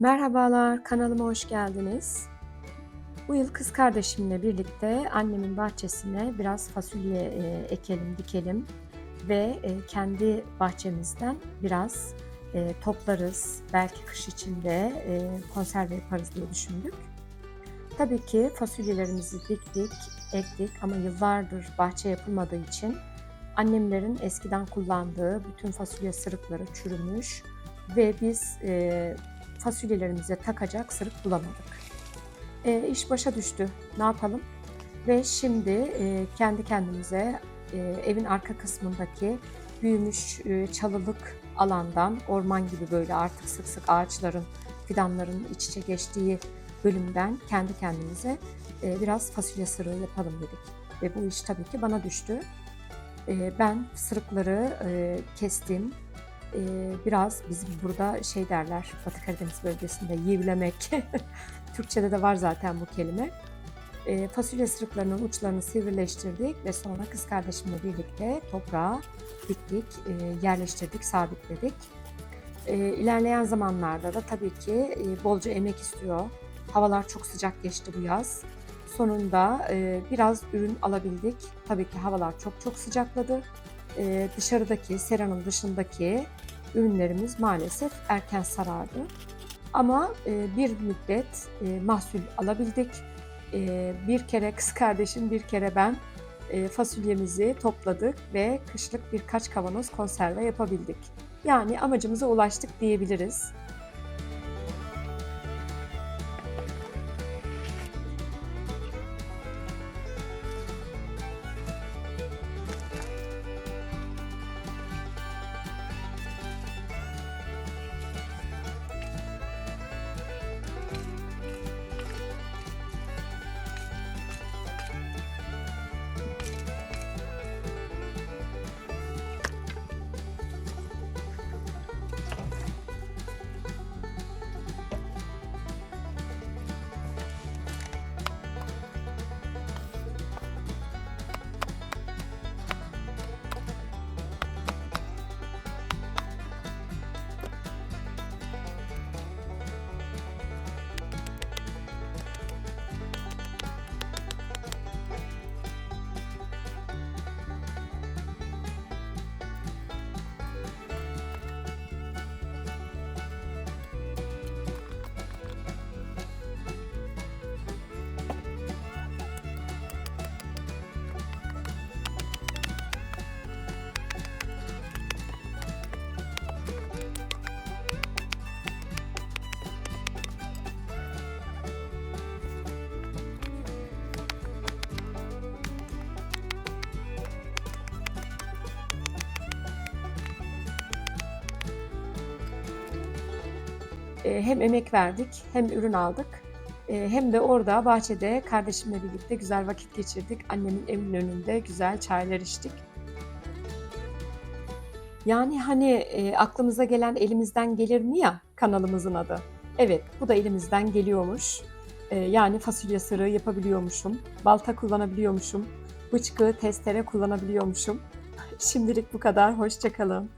Merhabalar, kanalıma hoş geldiniz. Bu yıl kız kardeşimle birlikte annemin bahçesine biraz fasulye e, ekelim, dikelim ve e, kendi bahçemizden biraz e, toplarız. Belki kış içinde konserve yaparız diye düşündük. Tabii ki fasulyelerimizi diktik, ektik ama yıllardır bahçe yapılmadığı için annemlerin eskiden kullandığı bütün fasulye sırıkları çürümüş ve biz e, fasulyelerimize takacak sırık bulamadık. E, iş başa düştü. Ne yapalım? Ve şimdi e, kendi kendimize e, evin arka kısmındaki büyümüş e, çalılık alandan orman gibi böyle artık sık sık ağaçların, fidanların iç içe geçtiği bölümden kendi kendimize e, biraz fasulye sırığı yapalım dedik. Ve bu iş tabii ki bana düştü. E, ben sırıkları e, kestim, Eee, biraz bizim burada şey derler Batı Karadeniz bölgesinde yivlemek. Türkçede de var zaten bu kelime. Eee, fasulye sırıklarının uçlarını sivrileştirdik ve sonra kız kardeşimle birlikte toprağa diktik, eee, yerleştirdik, sabitledik. Eee, ilerleyen zamanlarda da tabii ki eee, bolca emek istiyor. Havalar çok sıcak geçti bu yaz. Sonunda eee, biraz ürün alabildik. Tabii ki havalar çok çok sıcakladı. Eee, dışarıdaki, seranın dışındaki ürünlerimiz maalesef erken sarardı. Ama e, bir müddet e, mahsul alabildik. E, bir kere kız kardeşim, bir kere ben fasulyemizi topladık ve kışlık birkaç kavanoz konserve yapabildik. Yani amacımıza ulaştık diyebiliriz. Hem emek verdik hem ürün aldık. E, hem de orada bahçede kardeşimle birlikte güzel vakit geçirdik. Annemin evinin önünde güzel çaylar içtik. Yani hani e, aklımıza gelen elimizden gelir mi ya kanalımızın adı. Evet bu da elimizden geliyormuş. E, yani fasulye sırığı yapabiliyormuşum. Balta kullanabiliyormuşum. Bıçkı, testere kullanabiliyormuşum. Şimdilik bu kadar. Hoşçakalın.